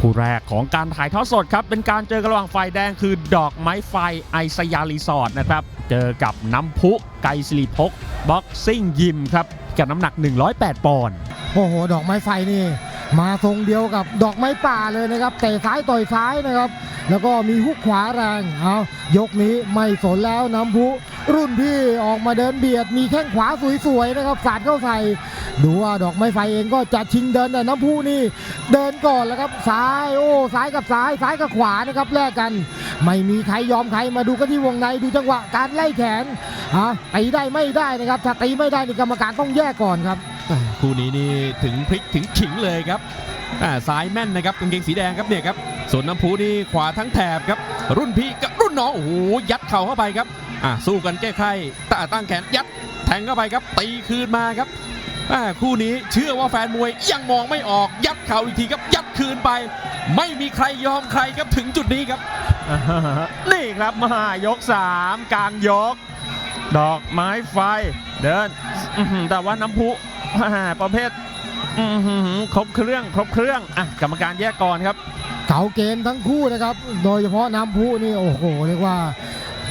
คู่แรกของการถ่ายทอดสดครับ เป็นการเจอกันระหว่างฝ่ายแดงคือดอกไม้ไฟไอสยารีสอร์ทนะครับ เจอกับน้ำพุไกสิริพกบ็อกซิ่งยิมครับกับน้ำหนัก 108 ปอนด์โอ้โห ดอกไม้ไฟนี่ มาทรงเดียวกับดอกไม้ป่าเลยนะครับเตะซ้ายต่อยซ้ายนะครับ แล้วก็มีฮุกขวาแรงเอายกนี้ไม่สนแล้วน้ำพุรุ่นพี่ออกมาเดินเบียด มีแข้งขวาสวยๆนะครับสาดเข้าใส่ดูว่าดอกไม้ไฟเองก็จะชิงเดินแต่น้ำพุนี่เดินก่อนแล้วครับซ้ายโอ้ซ้ายกับซ้ายซ้ายกับขวานะครับแลกกัน ไม่มีใครยอมใครมาดูกันที่วงในดูจังหวะการไล่แขนอะตีได้ไม่ได้นะครับถ้าตีไม่ได้นี่กรรมการต้องแยกก่อนครับ คู่นี้นี่ถึงพลิกถึงขิงเลยครับซ้ายแม่นนะครับกางเกงสีแดงครับเนี่ยครับส่วนน้ำพุนี่ขวาทั้งแถบครับ รุ่นพี่กับรุ่นน้องโอ้โหยัดเข่าเข้าไปครับอ่าสู้กันแก้ไขตาตั้งแขนยัดแทงเข้าไปครับตีคืนมาครับอ่าคู่นี้เชื่อว่าแฟนมวยยังมองไม่ออกยัดเข่าอีกทีครับยัดคืนไป ไม่มีใครยอมใครครับถึงจุดนี้ครับนี่ครับมายก 3 กลางยก ดอกไม้ไฟเดินแต่ว่าน้ำพุ ประเภทครบเครื่อง ครบเครื่องอะกรรมการแยกก่อนครับ เก่าเกมทั้งคู่นะครับ โดยเฉพาะน้ำพุนี่โอ้โหเรียกว่า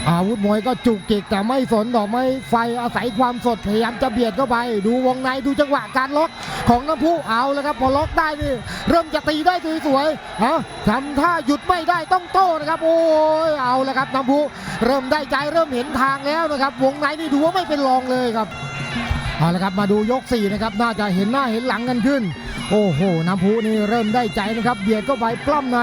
อาวุธมวยก็จุกจิกแต่ไม่สนดอกไม้ไฟอาศัยความสดพยายามจะเบียดเข้าไป ดูวงในดูจังหวะการล็อกของน้ำพุเอาแล้วครับพอล็อกได้นี่เริ่มจะตีได้สวยๆเอทำท่าหยุดไม่ได้ต้องโต้นะครับ โอ้ยเอาแล้วครับน้ำพุเริ่มได้ใจเริ่มเห็นทางแล้วนะครับ วงในนี่ดูว่าไม่เป็นรองเลยครับ เอาละครับมาดูยกสี่นะครับน่าจะเห็นหน้าเห็นหลังกันขึ้น โอ้โหน้ำพุนี่เริ่มได้ใจนะครับเบียดเข้าไปปล้ำใน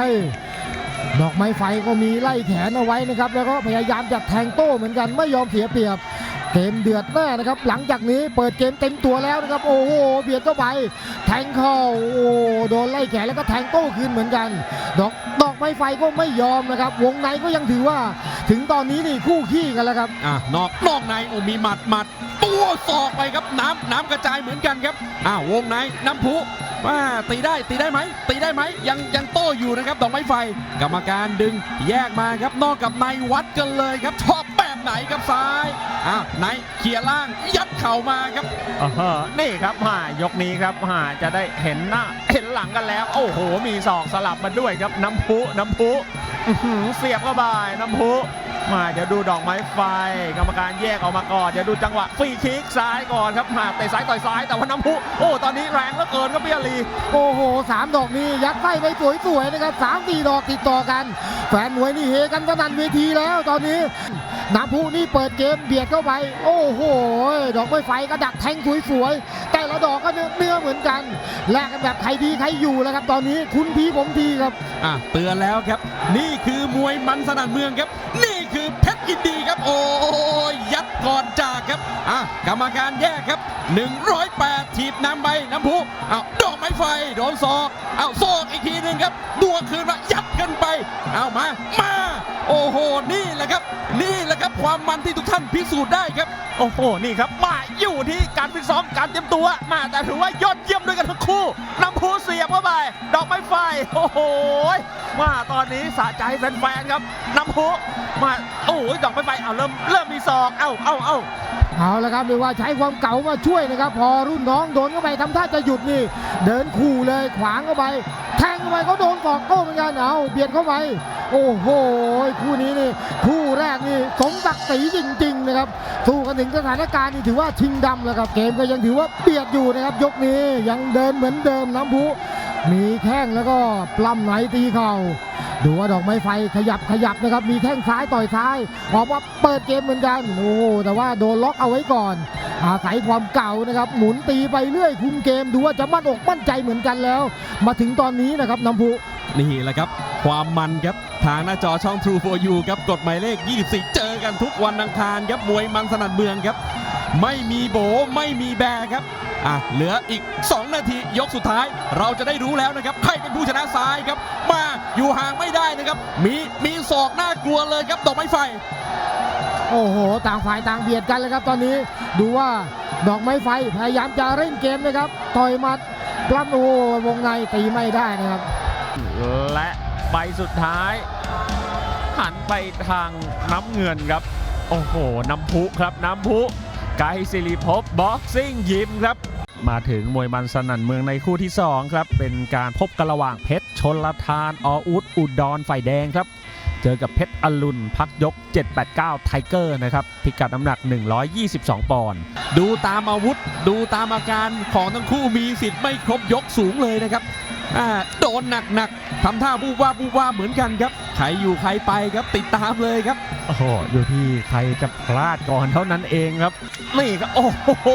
ดอกไม้ไฟก็มีไล่แขนเอาไว้นะครับ แล้วก็พยายามจะแทงโต้เหมือนกันไม่ยอมเสียเปรียบเกมเดือดแน่นะครับ หลังจากนี้เปิดเกมเต็มตัวแล้วนะครับ โอ้โหเบียดเข้าไป แทงเข้าโอ้โหโดนไล่แขนแล้วก็แทงโต้คืนเหมือนกัน ดอกดอกไม้ไฟก็ไม่ยอมนะครับ วงในก็ยังถือว่า ถึงตอนนี้นี่คู่ขี้กันแล้วครับอะนอกนอกในโอ้มีหมัดหมัด ตัวศอกไปครับน้ำน้ำกระจายเหมือนกันครับอ้าววงในน้ำพุว่าตีได้ตีได้ไหมตีได้ไหมยังยังโต้อยู่นะครับดอกไม้ไฟ กรรมการดึงแยกมาครับนอกกับในวัดกันเลยครับชอบแบบ ไหนครับซ้ายอ้าวในเขี่ยล่างยัดเข่ามาครับอ่าฮะนี่ครับมายกนี้ครับมาจะได้เห็นหน้าเห็นหลังกันแล้ว โอ้โห มีศอกสลับมาด้วยครับน้ำพุน้ำพุอื้อหือเสียบเข้าไปน้ำพุมาเดี๋ยวดูดอกไม้ไฟ กรรมการแยกออกมาก่อนเดี๋ยวดูจังหวะฟรีคิกซ้ายก่อนครับมาเตะซ้ายต่อยซ้ายแต่ว่าน้ำพุโอ้ตอนนี้แรงเหลือเกินครับพี่อาลีโอ้โหสามดอกนี้ยัดไส้ไปสวยๆนะครับสามสี่ดอกติดต่อกัน แฟนมวยนี่เฮกันสนั่นเวทีแล้วตอนนี้ น้ำพุนี่เปิดเกมเบียดเข้าไป โอ้โห ดอกไม้ไฟก็ดักแทงสวยๆ แต่ละดอกก็เนื้อเนื้อเหมือนกัน แลกกันแบบใครดีใครอยู่แล้วครับ ตอนนี้คุณพีผมทีครับ อะเตือนแล้วครับ นี่คือมวยมันสนั่นเมืองครับ นี่คือเพชรยินดีครับ โอ้ยยัดก่อนจากครับ อะกรรมการแยกครับ 108 ถีบน้ำไปน้ำพุเอาวดอกไม้ไฟโดนศอกเอาศอกอีกทีหนึ่งครับบวคืนมายัดกันไป เอามา มา โอ้โห นี่แหละครับ นี่แหละครับความมันที่ทุกท่านพิสูจน์ได้ครับ โอ้โห นี่ครับ มาอยู่ที่การฟิตซ้อมการเตรียมตัว มาแต่ถือว่ายอดเยี่ยมด้วยกันทั้งคู่น้ำพุเสียบเข้าไป ดอกไม้ไฟ โอ้โห มาตอนนี้สะใจแฟนๆครับน้ำพุมา โอ้ยดอกไม้ไฟ เอาเริ่ม เริ่มมีศอก เอ้าเอ้าเอ้า เอาละครับเรียกว่าใช้ความเก่ามาช่วยนะครับ พอรุ่นน้องโดนเข้าไปทำท่าจะหยุดนี่ เดินขู่เลยขวางเข้าไป แทงเข้าไปเขาโดนฟอกโต้เหมือนกันเอาเบียดเข้าไปโอ้โหคู่นี้นี่คู่แรกนี่สมศักดิ์ศรีจริง ๆ นะครับสู้กันถึงสถานการณ์นี่ถือว่าชิงดำแล้วครับเกมก็ยังถือว่าเบียดอยู่นะครับ ยกนี้ยังเดินเหมือนเดิมน้ำพุ มีแข้งแล้วก็ปล้ำไหนตีเข่าดูว่าดอกไม้ไฟขยับขยับนะครับ มีแข้งซ้ายต่อยซ้ายออกมาเปิดเกมเหมือนกันโอ้แต่ว่าโดนล็อกเอาไว้ก่อน อาศัยความเก่านะครับ หมุนตีไปเรื่อยคุมเกมดูว่าจะมั่นอกมั่นใจเหมือนกันแล้ว มาถึงตอนนี้นะครับน้ำพุนี่แหละครับ ความมันครับทางหน้าจอช่อง True for You ครับกดหมายเลข 24 เจอกันทุกวันอังคารครับมวยมันสนันเมืองครับ ไม่มีโบไม่มีแบครับ อะเหลืออีก 2 นาทียกสุดท้าย เราจะได้รู้แล้วนะครับใครเป็นผู้ชนะซ้ายครับ มาอยู่ห่างไม่ได้นะครับ มีมีศอกน่ากลัวเลยครับดอกไม้ไฟ โอ้โห ต่างฝ่ายต่างเบียดกันเลยครับตอนนี้ดูว่าดอกไม้ไฟพยายามจะเร่งเกมนะครับต่อยหมัดปล้ำโอ้โหวงในตีไม่ได้นะครับ และใบสุดท้ายหันไปทางน้ำเงินครับ โอ้โห น้ำพุครับน้ำพุไกรศิริภพบ็อกซิ่งยิมครับ มาถึงมวยมันสนั่นเมืองในคู่ที่ 2 ครับ เป็นการพบกันระหว่างเพชรชนลทานออุดอุดรฝ่ายแดงครับ เจอกับเพชรอรุณพักยก 789 ไทเกอร์นะครับ พิกัดน้ำหนัก 122 ปอนด์ดูตามอาวุธ ดูตามอาการของทั้งคู่มีสิทธิ์ไม่ครบยกสูงเลยนะครับอ่าโดนหนักๆทำท่าบูบว่าบบูบว่าเหมือนกันครับ ใครอยู่ใครไปครับติดตามเลยครับ โอ้โหอยู่ที่ใครจะพลาดก่อนเท่านั้นเองครับ นี่ครับโอ้โห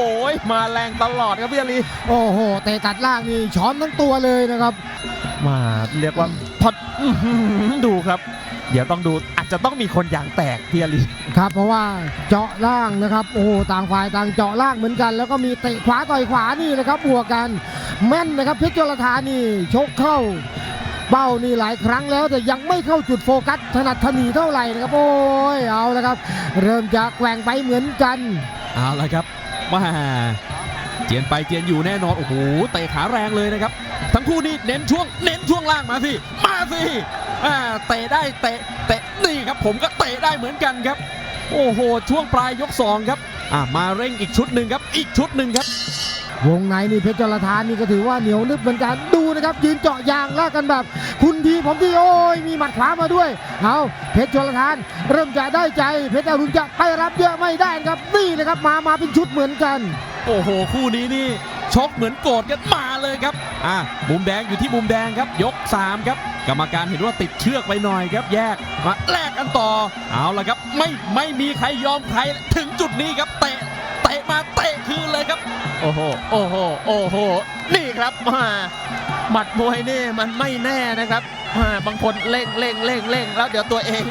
มาแรงตลอดครับพี่อาลีโอ้โหเตะตัดล่างนี่ช้อนทั้งตัวเลยนะครับ มาเรียกว่าพอดอื้อหือดูครับ เดี๋ยวต้องดูอาจจะต้องมีคนยางแตกพี่อาลีครับ เพราะว่าเจาะล่างนะครับโอ้โหต่างฝ่ายต่างเจาะล่างเหมือนกัน แล้วก็มีเตะขวาต่อยขวานี่นะครับบวกกันแม่นนะครับเพชรจรธานี่ชกเข้า เป้านี่หลายครั้งแล้วแต่ยังไม่เข้าจุดโฟกัสถนัดถนีเท่าไหร่นะครับโอ้ยเอาล้วครับ เริ่มจะแกว่งไปเหมือนกัน เอาละครับมาเจียนไปเจียนอยู่แน่นอนโอ้โหเตะขาแรงเลยนะครับ ทั้งคู่นี่เน้นช่วงเน้นช่วงล่างมาสิมาสิอ่าเตะได้เตะเตะนี่ครับ ผมก็เตะได้เหมือนกันครับ โอ้โหช่วงปลายยกสองครับอ่ามาเร่งอีกชุดหนึ่งครับ อีกชุดหนึ่งครับ วงในนี่เพชรจรธานี่ก็ถือว่าเหนียวนึบเหมือนกันดูนะครับ ยืนเจาะยางลากกันแบบ คุณทีผมทีโอ้ยมีหมัดขวามาด้วยเอาเพชรจรธาน เริ่มจะได้ใจ เพชรอรุณจะไปรับเยอะไม่ได้ครับนี่นะครับมามาเป็นชุดเหมือนกัน โอ้โห คู่นี้นี่ชกเหมือนโกรธกันมาเลยครับอะมุมแดงอยู่ที่มุมแดงครับ ยก 3 ครับ กรรมการเห็นว่าติดเชือกไปหน่อยครับ แยกมาแลกกันต่อ เอาละครับ ไม่ไม่มีใครยอมใครถึงจุดนี้ครับเตะเตะมาเตะคืนเลยครับ โอ้โห โอ้โห โอ้โห นี่ครับมาหมัดมวยนี่มันไม่แน่นะครับมาบางคนเร่งเร่งเร่งเร่งแล้วเดี๋ยวตัวเอง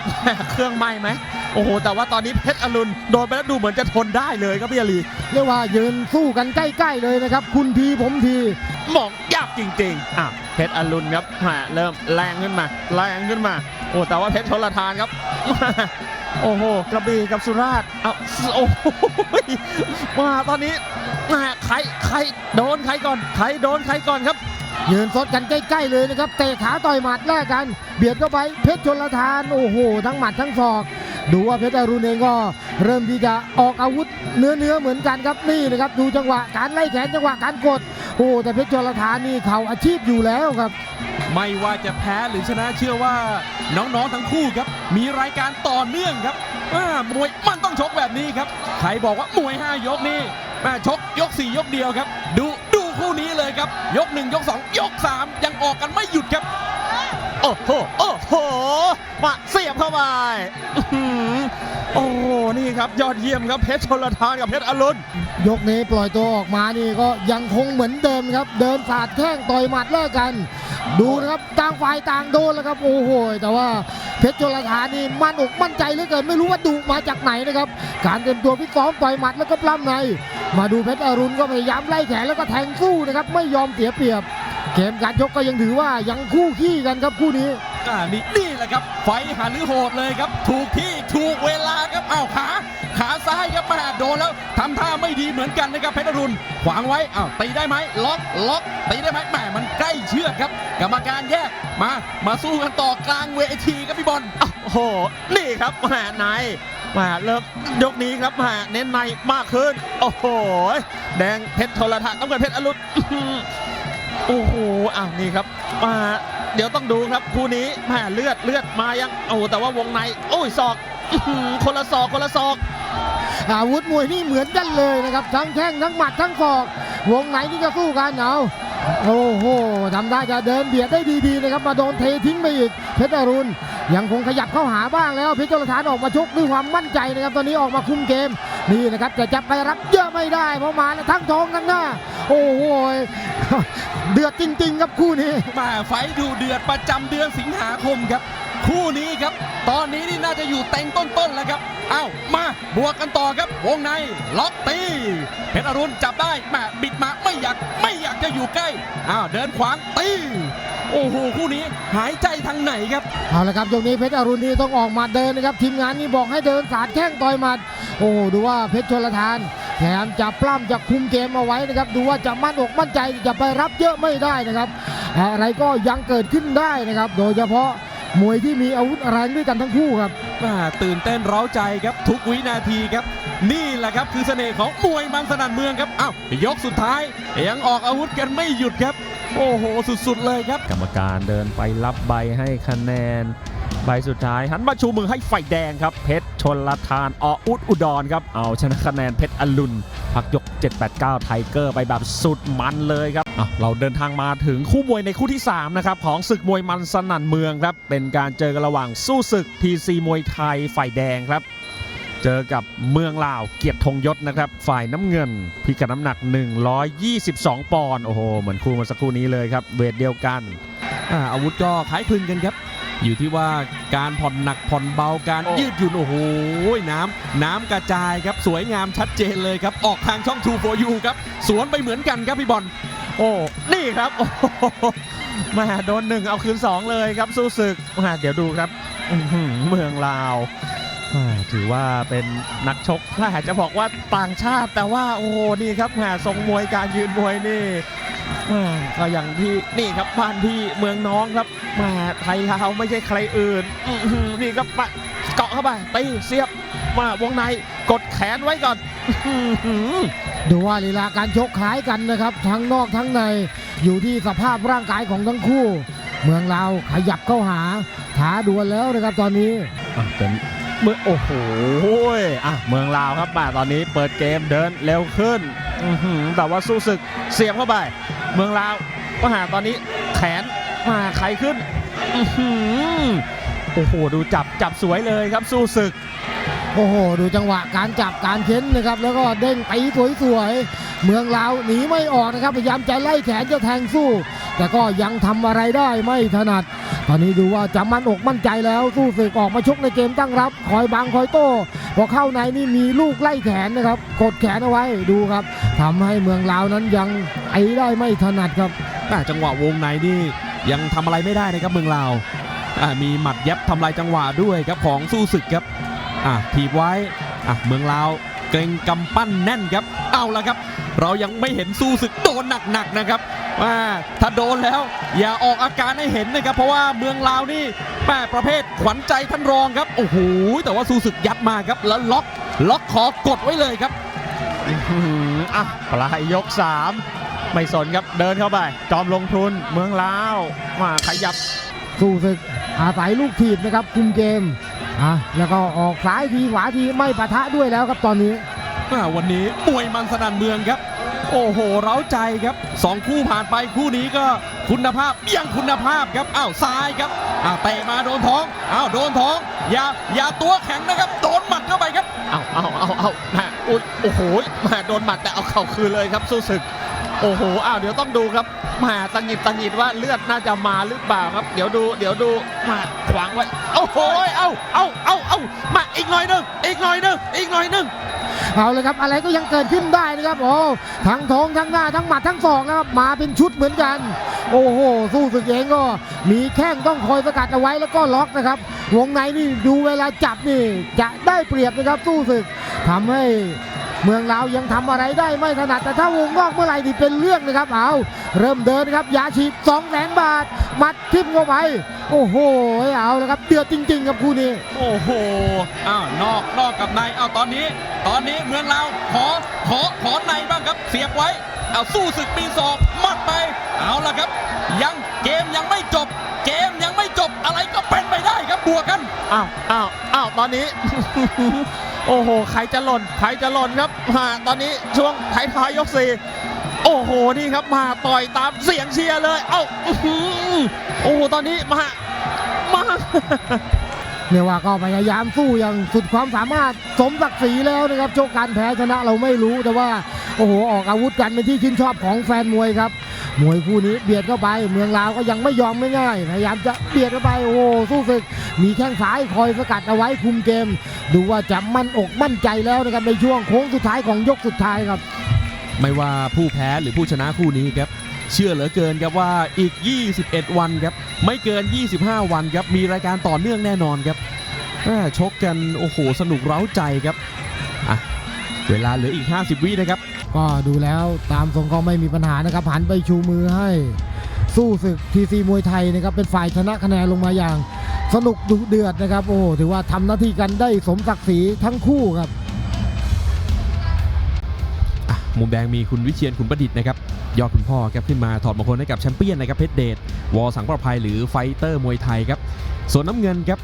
เครื่องไหม้ไหมโอ้โห แต่ว่าตอนนี้เพชรอรุณโดนไปแล้วดูเหมือนจะทนได้เลยครับพี่อาลีเรียกว่ายืนสู้กันใกล้ๆเลยนะครับ คุณทีผมทีมองยากจริงๆอะเพชรอรุณครับมาเริ่มแรงขึ้นมา แรงขึ้นมา โอ้แต่ว่าเพชรชลทานครับโอ้โหกระบี่กับสุราษฎร์เอาโอ้โหมาตอนนี้ มาใครใครโดนใครก่อนใครโดนใครก่อนครับ ยืนสดกันใกล้ๆเลยนะครับเตะขาต่อยหมัดแลกกัน เบียดเข้าไปเพชรชนลทานโอ้โหทั้งหมัดทั้งศอก ดูว่าเพชรอรุณเองก็เริ่มที่จะออกอาวุธเนื้อเนื้อๆเหมือนกันครับนี่นะครับดูจังหวะการไล่แขนจังหวะการกดโอ้แต่เพชรชนลทานนี่เขาอาชีพอยู่แล้วครับไม่ว่าจะแพ้หรือชนะเชื่อว่าน้องๆทั้งคู่ครับ มีรายการต่อเนื่องครับอ่ามวยมันต้องชกแบบนี้ครับ ใครบอกว่ามวย 5 ยกนี่ แม่ชกยก 4 ยกเดียวครับ ดูดูคู่นี้เลยครับ ยก 1 ยก 2 ยก 3 ยังออกกันไม่หยุดครับ โอ้โหโอ้โหมาเสียบเข้าไปอื้อหือโอ้โหนี่ครับยอดเยี่ยมครับเพชรชลทานกับเพชรอรุณยกนี้ปล่อยตัวออกมานี่ก็ยังคงเหมือนเดิมครับ เดินสาดแข้งต่อยหมัดแลกกัน ดูนะครับต่างฝ่ายต่างโดนแล้วครับโอ้โหแต่ว่าเพชรจรธานี่มั่นอกมั่นใจเหลือเกินไม่รู้ว่าดุมาจากไหนนะครับ การเตรียมตัวพิตซ้อมต่อยหมัดแล้วก็ปล้ำใน มาดูเพชรอรุณก็พยายามไล่แขนแล้วก็แทงสู้นะครับไม่ยอมเสียเปรียบ เกมการชกก็ยังถือว่ายังคู่ขี้กันครับคู่นี้อ่านี่นี่แหละครับ ไฟหันหรือโหดเลยครับ ถูกที่ถูกเวลาครับอ้าวขาขาซ้ายครับมาโดนแล้วทำท่าไม่ดีเหมือนกันนะครับเพชรอรุณขวางไว้อ้าวตีได้ไหมล็อกล็อกตีได้ไหมแหมมันใกล้เชือกครับ กรรมการแยกมา มาสู้กันต่อกลางเวทีครับพี่บอลโอ้โหนี่ครับแหมในแห มาเริ่มยกนี้ครับแหมเน้นในมากขึ้น โอ้โห แดงเพชรทรทัศน์น้ำเงินเพชรอรุณโอ้โหอ้าวนี่ครับมาเดี๋ยวต้องดูครับคู่นี้แหมเลือดเลือดมายังโอ้แต่ว่าวงในโอ้ยศอกคนละศอกคนละศอก อาวุธมวยนี่เหมือนกันเลยนะครับ ทั้งแข้งทั้งหมัดทั้งศอก วงไหนนี่ก็สู้กันเอา โอ้โหทำได้จะเดินเบียดได้ดีๆนะครับมาโดนเททิ้งไปอีกเพชรอรุณยังคงขยับเข้าหาบ้างแล้วเพชรจรฐานออกมาชกด้วยความมั่นใจนะครับตอนนี้ออกมาคุมเกมนี่นะครับจะจับไปรับเยอะไม่ได้เพราะมาแล้วทั้งท้องทั้งหน้า โอ้โหเดือดจริง ๆ ครับคู่นี้มาไฟดูเดือดประจำเดือนสิงหาคมครับ คู่นี้ครับ ตอนนี้นี่น่าจะอยู่เต็งต้นๆแล้วครับเอ้ามาบวกกันต่อครับ วงในล็อกตีเพชรอรุณจับได้แหมบิดมาไม่อยากไม่อยากจะอยู่ใกล้อ้าวเดินขวางตีโอ้โหคู่นี้หายใจทางไหนครับเอาละครับตรงนี้เพชรอรุณนี่ต้องออกมาเดินนะครับ ทีมงานนี่บอกให้เดินสาดแข้งต่อยหมัด โอ้ดูว่าเพชรชนลทานพยายามจะปล้ำจะคุมเกมเอาไว้นะครับ ดูว่าจะมั่นอกมั่นใจจะไปรับเยอะไม่ได้นะครับ อะไรก็ยังเกิดขึ้นได้นะครับ โดยเฉพาะ มวยที่มีอาวุธแรงด้วยกันทั้งคู่ครับอ่าตื่นเต้นเร้าใจครับทุกวินาทีครับ นี่แหละครับคือเสน่ห์ของมวยมันสนั่นเมืองครับอ้าวยกสุดท้ายยังออกอาวุธกันไม่หยุดครับ โอ้โหสุดๆเลยครับ กรรมการเดินไปรับใบให้คะแนน ใบสุดท้ายหันมาชูมือให้ไฟแดงครับ เพชรชนลทานออุดอุดรครับเอาชนะคะแนนเพชรอรุณพักยก 789 ไทเกอร์ไปแบบสุดมันเลยครับอะเราเดินทางมาถึงคู่มวยในคู่ที่ 3 นะครับ ของศึกมวยมันสนั่นเมืองครับ เป็นการเจอกันระหว่างสู้ศึก PC มวยไทยฝ่ายแดงครับ เจอกับเมืองลาวเกียรติธงยศนะครับ ฝ่ายน้ำเงิน พิกัดน้ำหนัก 122 ปอนด์โอ้โห เหมือนคู่เมาสักครู่นี้เลยครับ เวทเดียวกันอ่าอาวุธก็คล้ายคลึงกันครับ อยู่ที่ว่าการผ่อนหนักผ่อนเบาการโอ้ยืดหยุ่นโอ้โหน้ำน้ำกระจายครับสวยงามชัดเจนเลยครับ ออกทางช่อง True for You ครับ สวนไปเหมือนกันครับพี่บอลโอ้นี่ครับโอ้โหแมาโดนหนึ่งเอาคืนสองเลยครับสู้ศึกแมาเดี๋ยวดูครับอื้อหือเมืองลาวแม่ถือว่าเป็นนักชกถ้าจะบอกว่าต่างชาติ แต่ว่าโอ้โหนี่ครับแหมทรงมวยการยืนมวยนี่ แหม่ก็อย่างที่นี่ครับบ้านที่เมืองน้องครับแหมไทยลาวไม่ใช่ใครอื่นอื้อหือนี่ครับปะเกาะเข้าไปตีเสียบมาวงในกดแขนไว้ก่อนอื้อหือดูว่าลีลาการชกคล้ายกันนะครับ ทั้งนอกทั้งในอยู่ที่สภาพร่างกายของทั้งคู่ เมืองลาวขยับเข้าหาท้าดวลแล้วนะครับตอนนี้อะเป็นเมื่อโอ้โหอะเมืองลาวครับมาตอนนี้เปิดเกมเดินเร็วขึ้นอื้อหือแต่ว่าสู้ศึกเสียบเข้าไป เมืองลาวก็หาตอนนี้แขนมาไขขึ้นอโอ้โหดูจับจับสวยเลยครับสู้ศึก โอ้โห ดูจังหวะการจับการเค้นนะครับ แล้วก็เด้งตีสวยๆ เมืองลาวหนีไม่ออกนะครับ พยายามจะไล่แขนจะแทงสู้ แต่ก็ยังทำอะไรได้ไม่ถนัด ตอนนี้ดูว่าจะมั่นอกมั่นใจแล้วสู้ศึกออกมาชกในเกมตั้งรับ คอยบังคอยโต้พอเข้าในนี่มีลูกไล่แขนนะครับ กดแขนเอาไว้ดูครับทำให้เมืองลาวนั้นยังไอได้ไม่ถนัดครับอ่จังหวะวงในนี่ยังทำอะไรไม่ได้นะครับเมืองลาวมีหมัดยับทำลายจังหวะด้วยครับของสู้ศึกครับ อ่าถีบไว้อะเมืองลาวเกรงกำปั้นแน่นครับ เอาละครับ เรายังไม่เห็นสู้ศึกโดนหนักๆนะครับว่าถ้าโดนแล้ว อย่าออกอาการให้เห็นนะครับ เพราะว่าเมืองลาวนี่แม่ประเภทขวัญใจท่านรองครับโอ้โหแต่ว่าสู้ศึกยัดมาครับ แล้วล็อกล็อกคอกดไว้เลยครับอื้อหืออะปลายยก 3 ไม่สนครับเดินเข้าไป จอมลงทุนเมืองลาวมาขยับสู้ศึกอาศัยลูกถีบนะครับคุมเกม อะแล้วก็ออกซ้ายทีขวาทีไม่ปะทะด้วยแล้วครับตอนนี้อ่าวันนี้มวยมันสนั่นเมืองครับ โอ้โห เร้าใจครับสองคู่ผ่านไปคู่นี้ก็คุณภาพยังคุณภาพครับอ้าวซ้ายครับอ้าวเตะมาโดนท้องอ้าวโดนท้องอย่าอย่าตัวแข็งนะครับ โดนหมัดเข้าไปครับเอาเอาเอาเอาแม่อุ๊ยโอ้โหแม่โดนหมัดแต่เอาเข่าคืนเลยครับสู้ศึก โอ้โห อ้าว เดี๋ยวต้องดูครับแม่ตังหิดตังหิดว่าเลือดน่าจะมาหรือเปล่าครับ เดี๋ยวดู เดี๋ยวดูม่ขวางไว้ โอ้โห เอาเอาเอาเอามาอีกหน่อยหนึง อีกหน่อยหนึง อีกหน่อยหนึงเอาเลยครับ อะไรก็ยังเกิดขึ้นได้นะครับ โอ้ ทั้งท้อง ทั้งหน้า ทั้งหมัด ทั้งศอกนะครับ มาเป็นชุดเหมือนกัน โอ้โห สู้ศึกเองก็ มีแข้งต้องคอยสกัดเอาไว้แล้วก็ล็อกนะครับ วงในนี่ดูเวลาจับนี่ จะได้เปรียบนะครับ สู้ศึกทำให้ เมืองลาวยังทำอะไรได้ไม่ถนัดแต่ถ้าวงนอกเมื่อไหร่นี่เป็นเรื่องนะครับเอาเริ่มเดินครับยาฉีด2 0 0แสนบาทหมัดทิ่มเข้าไปโอ้โหเอาแล้วครับเดือดจริง ๆ ครับคู่นี้ โอ้โหอ้าวนอกนอกกับในอ้าวตอนนี้ ตอนนี้เมืองเราวขอขอขอในบ้างครับเสียบไว้เอาสู้ศึกปีศอกมัดไป เอาละครับ ยังเกมยังไม่จบ เกมยังไม่จบอะไรก็เป็นไปได้ครับบวกกันอ้าวอ้าวอ้าวตอนนี้ โอ้โห ใครจะหล่น ใครจะหล่นครับมาตอนนี้ช่วงท้ายท้ายๆยกสี่โอ้โห นี่ครับมาต่อยตามเสียงเชียร์เลย เอ้าอื้อหือโอ้โห ตอนนี้มา มา เรียกว่าก็พยายามสู้อย่างสุดความสามารถสมศักดิ์ศรีแล้วนะครับโชคการแพ้ชนะเราไม่รู้แต่ว่าโอ้โหออกอาวุธกันเป็นที่ชื่นชอบของแฟนมวยครับมวยคู่นี้เบียดเข้าไปเมืองลาวก็ยังไม่ยอมง่ายๆพยายามจะเบียดเข้าไปโอ้โหสู้ศึก มีแข้งซ้ายคอยสกัดเอาไว้คุมเกม ดูว่าจะมั่นอกมั่นใจแล้วนะครับในช่วงโค้งสุดท้ายของยกสุดท้ายครับ ไม่ว่าผู้แพ้หรือผู้ชนะคู่นี้ครับเชื่อเหลือเกินครับว่าอีก 21 วันครับ ไม่เกิน 25 วันครับ มีรายการต่อเนื่องแน่นอนครับแม่ชกกันโอ้โหสนุกเร้าใจครับอะเวลาเหลืออีก 50 วินะครับ ก็ดูแล้วตามทรงก็ไม่มีปัญหานะครับหันไปชูมือให้สู้ศึกทีซีมวยไทยนะครับเป็นฝ่ายชนะคะแนนลงมาอย่าง สนุกดุเดือดนะครับ โอ้โหถือว่าทำหน้าที่กันได้สมศักดิ์ศรีทั้งคู่ครับมุมแดงมีคุณวิเชียนขุนประดิษฐ์นะครับ ยอดคุณพ่อครับขึ้นมาถอดมงคลให้กับแชมเปี้ยนนะครับเพชรเดชวอสังประภัยหรือไฟเตอร์มวยไทยครับส่วนน้ำเงินครับ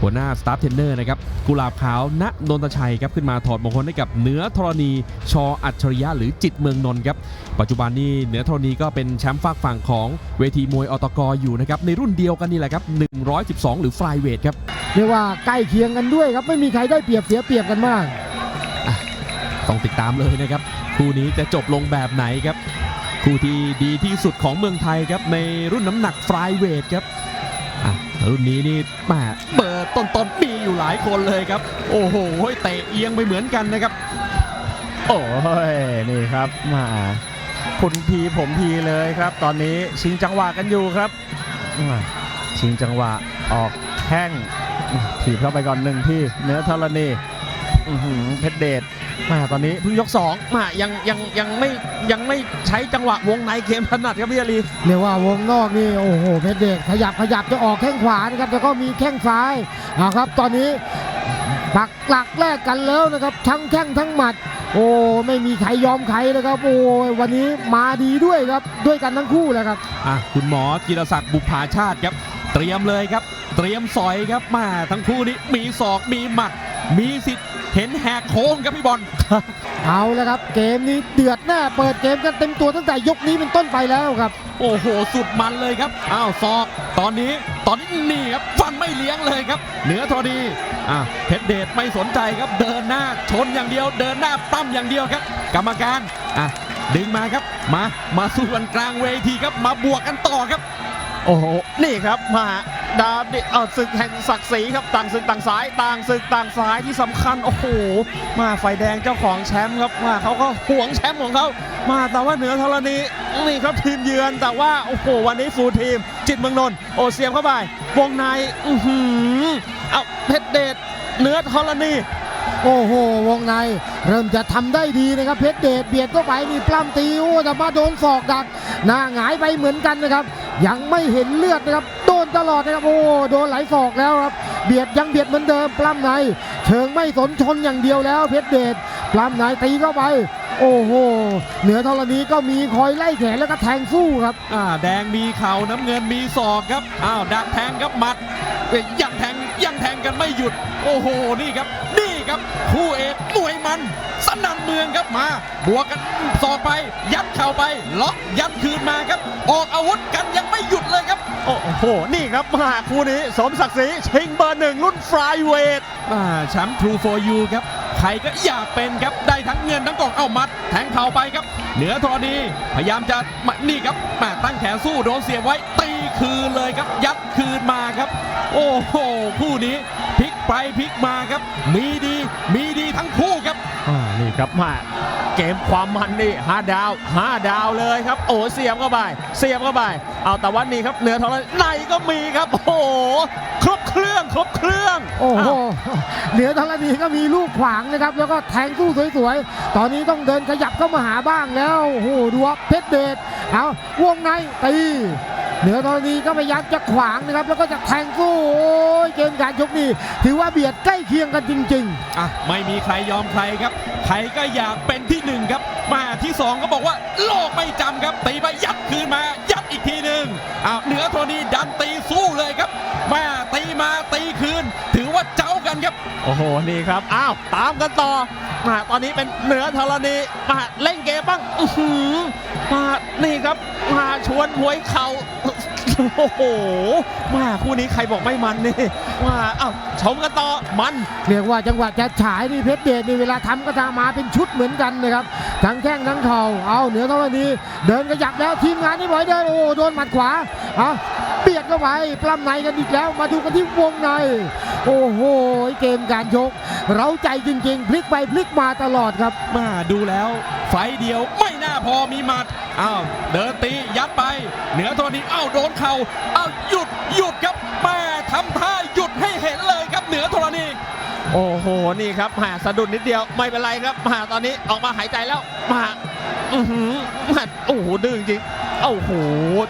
หัวหน้าสตาฟเทรนเนอร์นะครับกุลาบขาวณนนทชัยครับขึ้นมาถอดมงคลให้กับเหนือธรณี ชออัจฉริยะหรือจิตเมืองนนท์ครับปัจจุบันนี้เหนือธรณีก็เป็นแชมป์ฝากฝั่งของเวทีมวยอตกอยู่นะครับในรุ่นเดียวกันนี่แหละครับ112 หรือฟลายเวทครับเรียกว่าใกล้เคียงกันด้วยครับไม่มีใครได้เปรียบเสียเปรียบกันมาก ต้องติดตามเลยนะครับ คู่นี้จะจบลงแบบไหนครับ คู่ที่ดีที่สุดของเมืองไทยครับ ในรุ่นน้ำหนักฟลายเวทครับรุ่นนี้นี่แหมเปิดต้นๆมีอยู่หลายคนเลยครับ โอ้โหเตะเอียงไปเหมือนกันนะครับ โอ้ยนี่ครับมาคุณพีผมพีเลยครับ ตอนนี้ชิงจังหวะกันอยู่ครับชิงจังหวะออกแข้งถีบเข้าไปก่อนหนึ่งที่เนื้อธรณีเพชรเดช มาตอนนี้เพิ่งยกสองมายังยังยังไม่ยังไม่ใช้จังหวะวงในเกมถนัดครับพี่อาลีเรียกว่าวงนอกนี่โอ้โหเพชรเดชขยับขยับจะออกแข้งขวานะครับแล้วก็มีแข้งซ้ายเอาครับ ตอนนี้ปักหลักแรกกันแล้วนะครับทั้งแข้งทั้งหมัด โอ้ไม่มีใครยอมใครนะครับ โอ้ยวันนี้มาดีด้วยครับด้วยกันทั้งคู่แหละครับอะคุณหมอจิรศักดิ์บุภาชาติครับ เตรียมเลยครับ เตรียมสอยครับมาทั้งคู่นี้มีศอกมีหมัด มีสิทธิ์ เห็นแหกโค้งครับพี่บอลเอาแล้วครับ เกมนี้เดือดแน่เปิดเกมกันเต็มตัวตั้งแต่ยกนี้เป็นต้นไปแล้วครับ โอ้โห สุดมันเลยครับอ้าวศอก ตอนนี้ตอนนี้นี่ครับฟันไม่เลี้ยงเลยครับ เหนือทอดีอะเพชรเดชไม่สนใจครับเดินหน้าชนอย่างเดียว เดินหน้าปั้มอย่างเดียวครับ กรรมการอะดึงมาครับมามาสู้กันกลางเวทีครับมาบวกกันต่อครับ โอ้โหนี่ครับมา ดาบดิเอาศึกแห่งศักดิ์ศรีครับต่างศึกต่างสายต่างศึกต่างสายที่สำคัญโอ้โหมาไฟแดงเจ้าของแชมป์ครับมาเขาก็ห่วงแชมป์ของเขามาแต่ว่าเหนือธรณีนี่ครับทีมเยือนแต่ว่าโอ้โหวันนี้ฟูลทีม จิตเมืองนนท์โอเสียมเข้าไปวงในอือหือเอาเพชรเดชเหนือธรณีโอ้โห วงใน เริ่มจะทำได้ดีนะครับ เพชรเดชเบียดเข้าไปนี่ปล้ำตีโอ้แต่มาโดนศอกดักหน้าหงายไปเหมือนกันนะครับ ยังไม่เห็นเลือดนะครับ ตลอดนะครับโอ้โดนไหลายศอกแล้วครับเบียดยังเบียดเหมือนเดิมปล้ำในเชิงไม่สนชนอย่างเดียวแล้วเพชรเดชปล้ำในตีเข้าไปโอ้โห เหนือธรณีก็มีคอยไล่แขนแล้วก็แทงสู้ครับอ่าแดงมีเข่าน้ำเงินมีศอกครับอ้าวดักแทงครับหมัดเอ้ยยังแทงยังแทง กันไม่หยุด โอ้โห นี่ครับ นี่ครับ คู่เอกมวยมัน สนั่นเมืองครับมา บวกกันศอกไป ยัดเข่าไปล็อกยัดคืนมาครับ ออกอาวุธกันยังไม่หยุดเลยครับ โอ้โห นี่ครับมาคู่นี้สมศักดิ์ศรีชิงเบอร์หนึ่งรุ่นฟลายเวทอ่าแชมป์ True for You ครับใครก็อยากเป็นครับ ได้ทั้งเงินทั้งกล่องเอามัด แทงเข่าไปครับ เหนือทอดี พยายามจะมานี่ครับมาตั้งแขนสู้โดนเสียบไว้ตี คืนเลยครับ ยัดคืนมาครับ โอ้โหคู่นี้พลิกไปพลิกมาครับ มีดีมีดีทั้งคู่ครับอ่านี่ครับมาเกมความมันนี่ห้าดาวห้าดาวเลยครับ โอ้เสียบเข้าไปเสียบเข้าไปเอาแต่ว่านี่ครับเหนือทองในก็มีครับ โอ้โหครบเครื่องครบเครื่องโอ้โหาวเหนือธรณีก็มีลูกขวางนะครับ แล้วก็แทงสู้สวยๆ ตอนนี้ต้องเดินขยับเข้ามาหาบ้างแล้วโอ้โหดูว่าเพชรเดชเอาวงในตี เหนือธรณีก็พยายามจะขวางนะครับ แล้วก็จะแทงสู้โอ้ยเกมการชกนี่ถือว่าเบียดใกล้เคียงกันจริงอะไม่มีใครยอมใครครับ ใครก็อยากเป็นที่หนึ่งครับ มาที่สองก็บอกว่าโลกไม่จำครับตีไปยัดคืนมายัดอีกทีหนึ่งอ้าวเหนือโทนี่ดันตีสู้เลยครับมาตีมาตีคืน ถือว่าเจ้ากันครับ โอ้โหนี่ครับอ้าวตามกันต่อมาตอนนี้เป็นเหนือธรณีมาเล่นเกมบ้างอื้อหือมานี่ครับมาชวนหวยเข่า โอ้โหมาคู่นี้ใครบอกไม่มันนี่มาอ้าวชมกันต่อมันๆเรียกว่าจังหวะจะฉายนี่เพชรเดชนี่เวลาทำก็ทำมาเป็นชุดเหมือนกันนะครับทั้งแข้งทั้งเข่าเอาเหนือธรณีเดินขยับแล้วทีมงานนี่บ่อยเดินโอ้โหโดนหมัดขวาเอาเบียดเข้าไปปล้ำในกันอีกแล้ว มาดูกันที่วงใน โอ้โหเกมการชกเราใจจริง ๆ พลิกไปพลิกมาตลอดครับมาดูแล้วไฟล์เดียวไม่น่าพอมีหมัด อ้าวเดินตียัดไป เหนือโทนี้อ้าวโดนเข่าอ้าวหยุดหยุดครับแม่ทำท่าหยุดให้เห็นเลยครับเหนือโทนี่โอ้โหนี่ครับหาสะดุดนิดเดียวไม่เป็นไรครับมาตอนนี้ออกมาหายใจแล้วมาอือหือมาโอ้โหดื้อจริงโอ้โห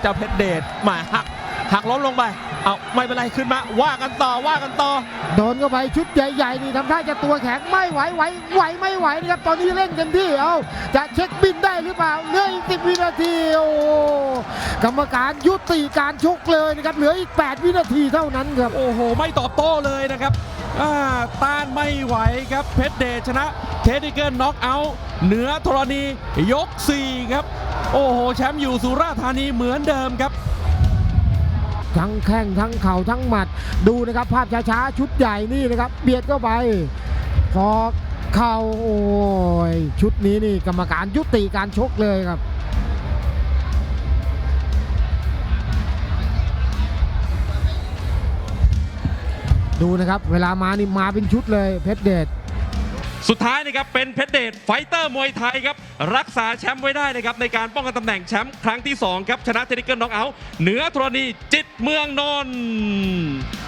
เจ้าเพชรเดชมาหักหักล้มลงไป เอาไม่เป็นไรขึ้นมาว่ากันต่อว่ากันต่อ โดนเข้าไปชุดใหญ่ๆนี่ทำท่าจะตัวแข็งไม่ไหวไหวไหวไม่ไหวนะครับตอนนี้เร่งเต็มที่เอาจะเช็คบินได้หรือเปล่าเหลืออีกสิวินาทีโอ้กรรมการยุติการชกเลยนะครับเหลืออีก 8 วินาทีเท่านั้นครับโอ้โห ไม่ตอบโต้เลยนะครับอ่าต้านไม่ไหวครับเพชรเดชชนะเทนิเกิลน็อกเอาท์เหนือธรณียก 4 ครับ โอ้โห แชมป์อยู่สุราษฎร์ธานีเหมือนเดิมครับ ทั้งแข้งทั้งเข่าทั้งหมัด ดูนะครับภาพช้าๆชุดใหญ่นี่นะครับเบียดเข้าไปศอกเข่าโอ้ยชุดนี้นี่กรรมการยุติการชกเลยครับดูนะครับ เวลามานี่มาเป็นชุดเลยเพชรเดช สุดท้ายนะครับเป็นเพชรเดชไฟเตอร์มวยไทยครับรักษาแชมป์ไว้ได้นะครับในการป้องกันตำแหน่งแชมป์ครั้งที่ 2 ครับ ชนะเทนิเกิลน็อกเอาท์เหนือธรณีจิตเมืองนนท์